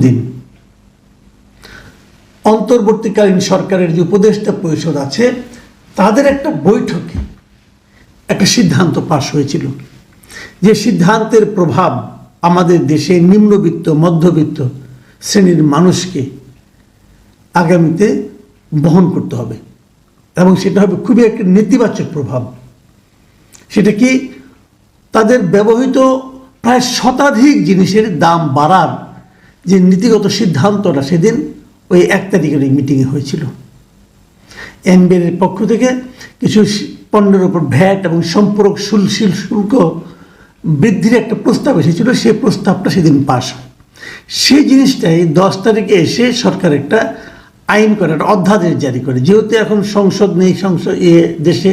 দিন। অন্তর্বর্তীকালীন সরকারের যে উপদেষ্টা পরিষদ আছে, তাদের একটা বৈঠকে একটা সিদ্ধান্ত পাশ হয়েছিল। যে সিদ্ধান্তের প্রভাব আমাদের দেশে নিম্নবিত্ত, মধ্যবিত্ত শ্রেণির মানুষকে আগামীতে বহন করতে হবে এবং সেটা হবে খুবই একটা নেতিবাচক প্রভাব। সেটা কি তাদের ব্যবহৃত প্রায় শতাধিক জিনিসের দাম বাড়ার যে নীতিগত সিদ্ধান্তটা সেদিন ওই এক তারিখের ওই মিটিংয়ে হয়েছিল। এনবিআর পক্ষ থেকে কিছু পণ্যের উপর ভ্যাট এবং সম্পূরক শুল্ক শুল্ক বৃদ্ধির একটা প্রস্তাব এসেছিল সেই প্রস্তাবটা সেদিন পাশ হয়। সেই জিনিসটাই দশ তারিখে এসে সরকার একটা আইন করে একটা অধ্যাদেশ জারি করে। যেহেতু এখন সংসদ নেই, সংসদ এ দেশে,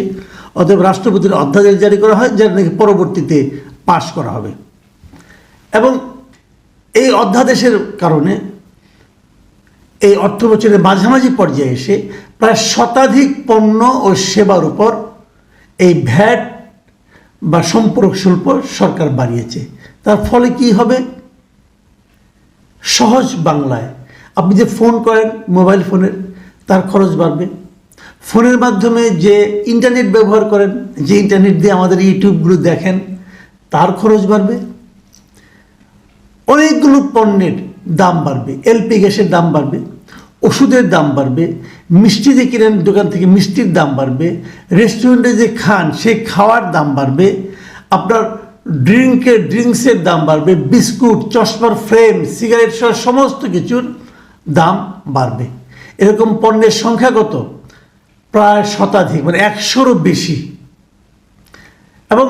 অতএব রাষ্ট্রপতির অধ্যাদেশ জারি করা হয়, যার নাকি পরবর্তীতে পাশ করা হবে। এবং এই অধ্যাদেশের কারণে এই অর্থ বছরের মাঝামাঝি পর্যায়ে এসে প্রায় শতাধিক পণ্য ও সেবার উপর এই ভ্যাট বা সম্পর্ক শুল্ক সরকার বাড়িয়েছে। তার ফলে কি হবে? সহজ বাংলায় আপনি যে ফোন করেন মোবাইল ফোনের, তার খরচ বাড়বে। ফোনের মাধ্যমে যে ইন্টারনেট ব্যবহার করেন, যে ইন্টারনেট দিয়ে আমাদের ইউটিউবগুলো দেখেন, তার খরচ বাড়বে। অনেকগুলো পণ্যের দাম বাড়বে এলপি গ্যাসের দাম বাড়বে, ওষুধের দাম বাড়বে, মিষ্টি যে কিনেন দোকান থেকে মিষ্টির দাম বাড়বে রেস্টুরেন্টে যে খান সেই খাওয়ার দাম বাড়বে, আপনার ড্রিঙ্কের ড্রিঙ্কসের দাম বাড়বে, বিস্কুট, চশমার ফ্রেম সিগারেট সহ সমস্ত কিছুর দাম বাড়বে। এরকম পণ্যের সংখ্যা কত? প্রায় শতাধিক মানে একশোরও বেশি। এবং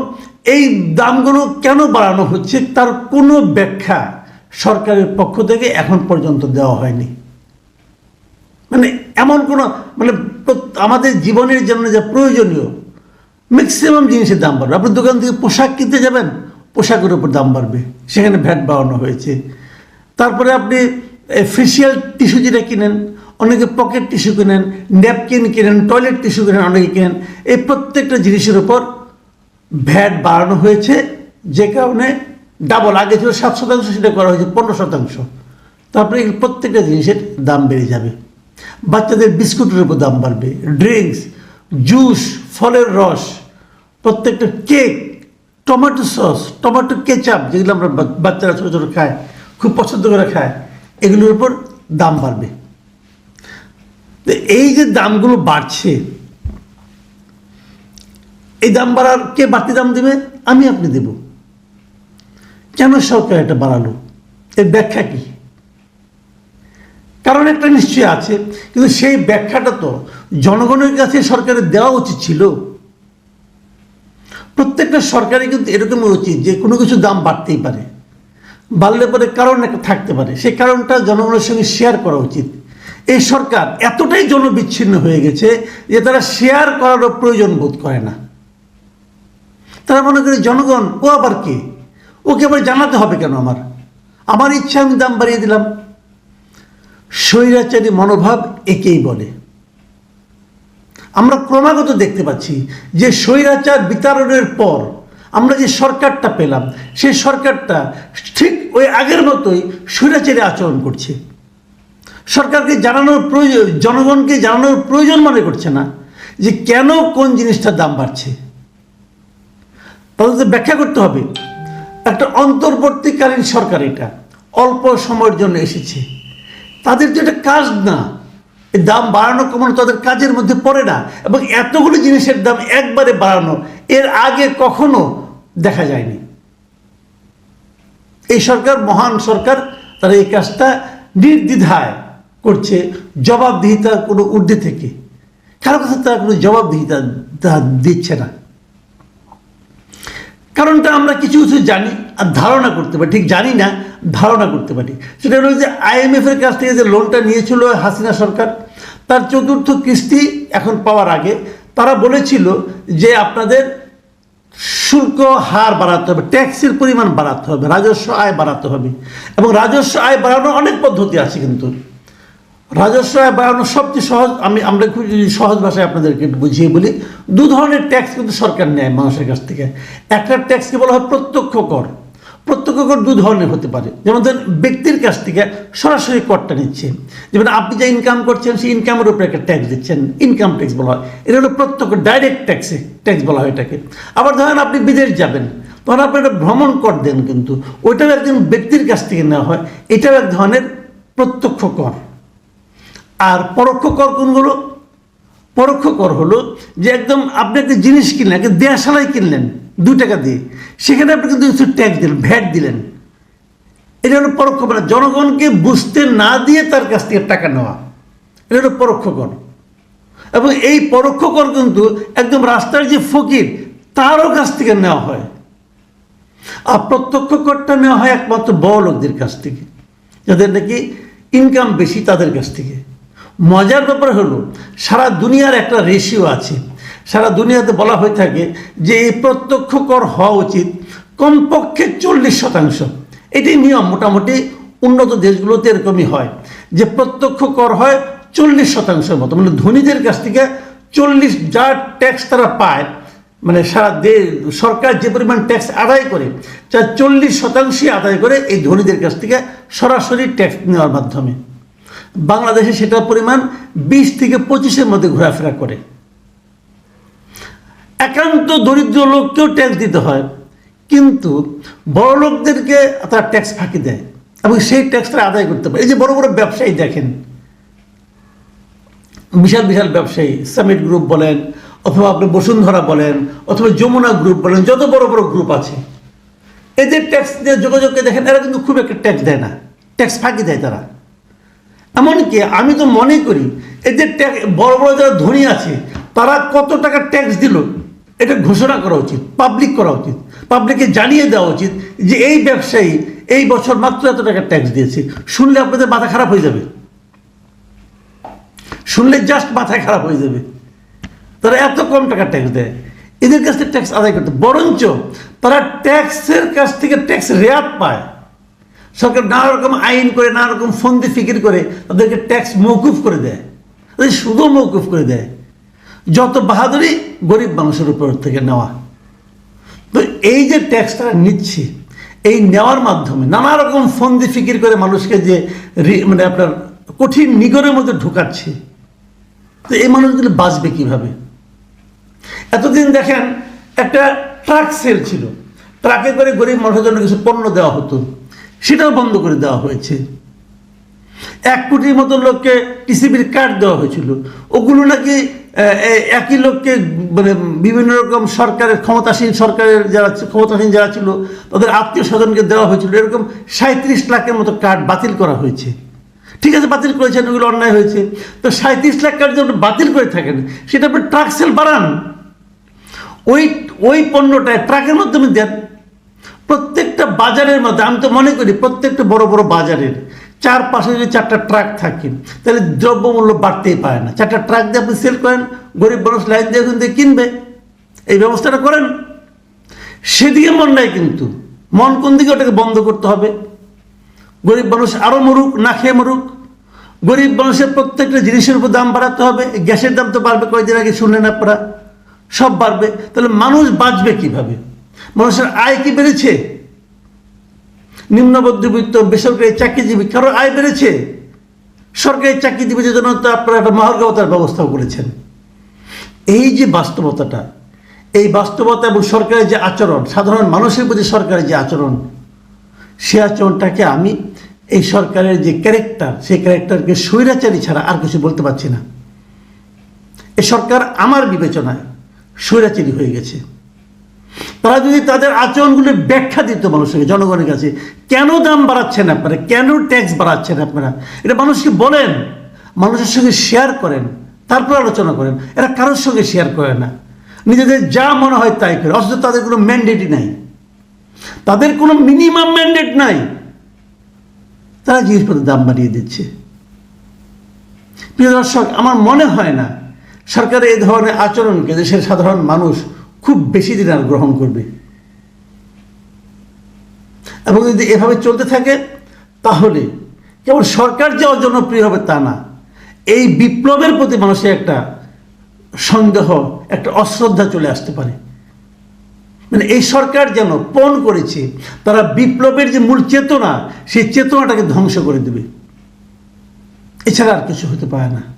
এই দামগুলো কেন বাড়ানো হচ্ছে তার কোনো ব্যাখ্যা সরকারের পক্ষ থেকে এখন পর্যন্ত দেওয়া হয়নি। মানে এমন কোনো মানে আমাদের জীবনের জন্য যা প্রয়োজনীয় ম্যাক্সিমাম জিনিসের দাম বাড়বে। আপনি দোকান থেকে পোশাক কিনতে যাবেন, পোশাকের উপর দাম বাড়বে। সেখানে ভ্যাট বাড়ানো হয়েছে। তারপরে আপনি ফেসিয়াল টিস্যু যেটা কিনেন, অনেকে পকেট টিস্যু কিনেন ন্যাপকিন কিনেন টয়লেট টিস্যু কিনেন, অনেকে কিনেন, এই প্রত্যেকটা জিনিসের উপর ভ্যাট বাড়ানো হয়েছে, যে কারণে ডাবল আগে ছিল সাত শতাংশ, সেটা করা হয়েছে পনেরো শতাংশ। তারপরে প্রত্যেকটা জিনিসের দাম বেড়ে যাবে। বাচ্চাদের বিস্কুটের উপর দাম বাড়বে, ড্রিঙ্কস, জুস, ফলের রস, প্রত্যেকটা cake, tomato sauce, tomato ketchup, যেগুলো আমরা বাচ্চারা ছোটো ছোটো খায়, খুব পছন্দ করে খায়, এগুলোর উপর দাম বাড়বে। এই যে দামগুলো বাড়ছে এই দাম বাড়ার কে বাড়তি দাম দেবে? আমি আপনি দেব। কেন সরকার এটা বাড়ালো? এর ব্যাখ্যা কি? কারণ একটা নিশ্চয়ই আছে, কিন্তু সেই ব্যাখ্যাটা তো জনগণের কাছে সরকারের দেওয়া উচিত ছিল। প্রত্যেকটা সরকারই কিন্তু এরকম উচিত যে কোনো কিছু দাম বাড়তেই পারে। বাড়লে পরে কারণ একটা থাকতে পারে। সেই কারণটা জনগণের সঙ্গে শেয়ার করা উচিত। এই সরকার এতটাই জনবিচ্ছিন্ন হয়ে গেছে যে তারা শেয়ার করারও প্রয়োজন বোধ করে না। তারা মনে করে, জনগণ, ও আবার কে? ওকে আবার জানাতে হবে কেন আমার? আমার ইচ্ছা, আমি দাম বাড়িয়ে দিলাম। স্বৈরাচারী মনোভাব একেই বলে। আমরা ক্রমাগত দেখতে পাচ্ছি যে স্বৈরাচার বিতরণের পর আমরা যে সরকারটা পেলাম, সেই সরকারটা ঠিক ওই আগের মতোই স্বৈরাচারী আচরণ করছে। সরকারকে জানানোর প্রয়োজন, জনগণকে জানানোর প্রয়োজন মনে করছে না যে কেন কোন জিনিসটার দাম বাড়ছে। তাদের ব্যাখ্যা করতে হবে, একটা অন্তর্বর্তীকালীন সরকার এটা, অল্প সময়ের জন্য এসেছে। তাদের এটা কাজ না দাম বাড়ানো কমানো তাদের কাজের মধ্যে পড়ে না, এবং এতগুলো জিনিসের দাম একবারে বাড়ানো, এর আগে কখনো দেখা যায়নি। এই সরকার, মহান সরকার, তারা এই কাজটা নির্দ্বিধায় করছে, জবাবদিহিতার কোনো ঊর্ধ্বে থেকে। কারও কাছে তারা কোনো জবাবদিহিতা দিচ্ছে না। কারণটা আমরা কিছু কিছু জানি আর ধারণা করতে পারি। ঠিক জানি না, ধারণা করতে পারি। সেটা হলো যে আইএমএফ এর কাছ থেকে যে লোনটা নিয়েছিল হাসিনা সরকার, তার চতুর্থ কিস্তি এখন পাওয়ার আগে তারা বলেছিল যে আপনাদের শুল্ক হার বাড়াতে হবে ট্যাক্সের পরিমাণ বাড়াতে হবে, রাজস্ব আয় বাড়াতে হবে। এবং রাজস্ব আয় বাড়ানোর অনেক পদ্ধতি আছে কিন্তু। রাজস্ব আয় বাড়ানো সবচেয়ে সহজ, আমি, আমরা খুব যদি সহজ ভাষায় আপনাদেরকে বুঝিয়ে বলি, দু ধরনের ট্যাক্স কিন্তু সরকার নেয় মানুষের কাছ থেকে। একটা ট্যাক্সকে বলা হয় প্রত্যক্ষ কর। প্রত্যক্ষ কর দু ধরনের হতে পারে। যেমন ধরেন, ব্যক্তির কাছ থেকে সরাসরি করটা নিচ্ছে। যেমন আপনি যা ইনকাম করছেন, সেই ইনকামের উপরে একটা ট্যাক্স দিচ্ছেন। ইনকাম ট্যাক্স বলা হয়। এটা হলো প্রত্যক্ষ ডাইরেক্ট ট্যাক্সে ট্যাক্স বলা হয় এটাকে। আবার ধরেন আপনি বিদেশ যাবেন, তখন আপনি একটা ভ্রমণ কর দেন কিন্তু। ওইটাও একজন ব্যক্তির কাছ থেকে নেওয়া হয়। এটাও এক ধরনের প্রত্যক্ষ কর। আর পরোক্ষ কর কোনগুলো পরোক্ষ কর হলো যে একদম আপনি একটা জিনিস কিনলেন, একটা দেয়াশালাই কিনলেন দু টাকা দিয়ে, সেখানে আপনি কিন্তু কিছু ট্যাক্স দিলেন, ভ্যাট দিলেন। এটা হলো পরোক্ষ মানে জনগণকে বুঝতে না দিয়ে তার কাছ থেকে টাকা নেওয়া। এটা হলো পরোক্ষ কর। এবং এই পরোক্ষ কর কিন্তু একদম রাস্তার যে ফকির, তারও কাছ থেকে নেওয়া হয়। আর প্রত্যক্ষ করটা নেওয়া হয় একমাত্র বড় লোকদের কাছ থেকে। যাদের নাকি ইনকাম বেশি তাদের কাছ থেকে। মজার ব্যাপার হলো, সারা দুনিয়ার একটা রেশিও আছে। সারা দুনিয়াতে বলা হয়ে থাকে যে এই প্রত্যক্ষ কর হওয়া উচিত কমপক্ষে চল্লিশ শতাংশ। এটাই নিয়ম মোটামুটি উন্নত দেশগুলোতে এরকমই হয়। যে প্রত্যক্ষ কর হয় চল্লিশ শতাংশের মতো। মানে ধনীদের কাছ থেকে চল্লিশ যা ট্যাক্স তারা পায় মানে সারা দেশ সরকার যে পরিমাণ ট্যাক্স আদায় করে, তার চল্লিশ শতাংশই আদায় করে এই ধনীদের কাছ থেকে সরাসরি ট্যাক্স নেওয়ার মাধ্যমে। বাংলাদেশে সেটার পরিমাণ বিশ থেকে পঁচিশের মধ্যে ঘোরাফেরা করে। একান্ত দরিদ্র লোককেও ট্যাক্স দিতে হয়, কিন্তু বড় লোকদেরকে তারা ট্যাক্স ফাঁকি দেয় এবং সেই ট্যাক্সটা আদায় করতে পারে। এই যে বড় বড় ব্যবসায়ী দেখেন, বিশাল বিশাল ব্যবসায়ী সামিট গ্রুপ বলেন, অথবা আপনি বসুন্ধরা বলেন, অথবা যমুনা গ্রুপ বলেন, যত বড় বড় গ্রুপ আছে, এদের ট্যাক্স দিয়ে যোগাযোগকে দেখেন, এরা কিন্তু খুব একটা ট্যাক্স দেয় না। ট্যাক্স ফাঁকি দেয় তারা। এমনকি আমি তো মনে করি এদের ট্যাক্স বড় বড় যারা ধনী আছে, তারা কত টাকা ট্যাক্স দিল, এটা ঘোষণা করা উচিত পাবলিক করা উচিত পাবলিককে জানিয়ে দেওয়া উচিত যে এই ব্যবসায়ী এই বছর মাত্র এত টাকা ট্যাক্স দিয়েছে। শুনলে আপনাদের মাথা খারাপ হয়ে যাবে। শুনলে জাস্ট মাথায় খারাপ হয়ে যাবে। তারা এত কম টাকা ট্যাক্স দেয়। এদের কাছ থেকে ট্যাক্স আদায় করতে বরঞ্চ তারা ট্যাক্সের কাছ থেকে ট্যাক্স রেয়াত পায়। সরকার নানা রকম আইন করে, নানা রকম ফন্দি ফিকির করে তাদেরকে ট্যাক্স মৌকুফ করে দেয়। তাদের শুধু মৌকুফ করে দেয়। যত বাহাদুরি গরিব মানুষের উপর থেকে নেওয়া। তো এই যে ট্যাক্স তারা নিচ্ছে, এই নেওয়ার মাধ্যমে নানা রকম ফন্দি ফিকির করে মানুষকে যে মানে আপনার কঠিন নিগরের মধ্যে ঢুকাচ্ছে, তো এই মানুষগুলো বাঁচবে কীভাবে? এতদিন দেখেন একটা ট্রাক সেল ছিল। ট্রাকে করে গরিব মানুষের জন্য কিছু পণ্য দেওয়া হতো। সেটাও বন্ধ করে দেওয়া হয়েছে। এক কোটির মতো লোককে টিসিবির কার্ড দেওয়া হয়েছিল। ওগুলো নাকি একই লোককে মানে বিভিন্ন রকম সরকারের, ক্ষমতাসীন সরকারের যারা ক্ষমতাসীন যারা ছিল, তাদের আত্মীয় স্বজনকে দেওয়া হয়েছিল। এরকম সাঁত্রিশ লাখের মতো কার্ড বাতিল করা হয়েছে। ঠিক আছে, বাতিল করেছেন ওগুলো অন্যায় হয়েছে। তো সাঁত্রিশ লাখ কার্ড যখন বাতিল করে থাকেন, সেটা আপনি ট্রাক সেল বাড়ান। ওই ওই পণ্যটায় ট্রাকের মাধ্যমে দেন। বাজারের মধ্যে, আমি তো মনে করি প্রত্যেকটা বড় বড় বাজারের চার পাশে যদি চারটা ট্রাক থাকে, তাহলে দ্রব্যমূল্য বাড়তেই পারে না। চারটা ট্রাক দিয়ে আপনি সেল করেন, গরিব মানুষ লাইন দিয়ে কিন্তু কিনবে। এই ব্যবস্থাটা করেন। সেদিকে মন নাই কিন্তু। মন কোন দিকে? ওটাকে বন্ধ করতে হবে। গরিব মানুষ আরও মরুক, না খেয়ে মরুক। গরিব মানুষের প্রত্যেকটা জিনিসের উপর দাম বাড়াতে হবে। গ্যাসের দাম তো বাড়বে কয়েকদিন আগে শুনলেন আপনারা? সব বাড়বে। তাহলে মানুষ বাঁচবে কীভাবে? মানুষের আয় কি বেড়েছে? নিম্ন মধ্যবিত্ত বেসরকারি চাকরিজীবী কারোর আয় বেড়েছে। সরকারি চাকরিজীবীদের জন্য তো আপনারা একটা মহার্গবতার ব্যবস্থাও করেছেন। এই যে বাস্তবতাটা, এই বাস্তবতা এবং সরকারের যে আচরণ, সাধারণ মানুষের প্রতি সরকারের যে আচরণ, সে আচরণটাকে আমি এই সরকারের যে ক্যারেক্টার সেই ক্যারেক্টারকে স্বৈরাচারী ছাড়া আর কিছু বলতে পারছি না। এ সরকার আমার বিবেচনায় স্বৈরাচারী হয়ে গেছে। তারা যদি তাদের আচরণগুলি ব্যাখ্যা দিত মানুষকে, জনগণের কাছে, কেন দাম বাড়াচ্ছেন আপনারা? কেন ট্যাক্স বাড়াচ্ছেন আপনারা? এটা মানুষকে বলেন, মানুষের সঙ্গে শেয়ার করেন, তারপর আলোচনা করেন। এরা কারোর সঙ্গে শেয়ার করে না। নিজেদের যা মনে হয় তাই করে, অথচ তাদের কোনো ম্যান্ডেটই নাই। তাদের কোনো মিনিমাম ম্যান্ডেট নাই। তারা জিনিসপত্রের দাম বাড়িয়ে দিচ্ছে। প্রিয় দর্শক, আমার মনে হয় না, সরকারের এই ধরনের আচরণকে দেশের সাধারণ মানুষ খুব বেশি দিন আর গ্রহণ করবে। এবং যদি এভাবে চলতে থাকে, তাহলে কেবল সরকার যে অজনপ্রিয় হবে তা না, এই বিপ্লবের প্রতি মানুষের একটা সন্দেহ, একটা অশ্রদ্ধা চলে আসতে পারে। মানে এই সরকার যেন পণ করেছে, তারা বিপ্লবের যে মূল চেতনা, সেই চেতনাটাকে ধ্বংস করে দেবে। এছাড়া আর কিছু হতে পারে না।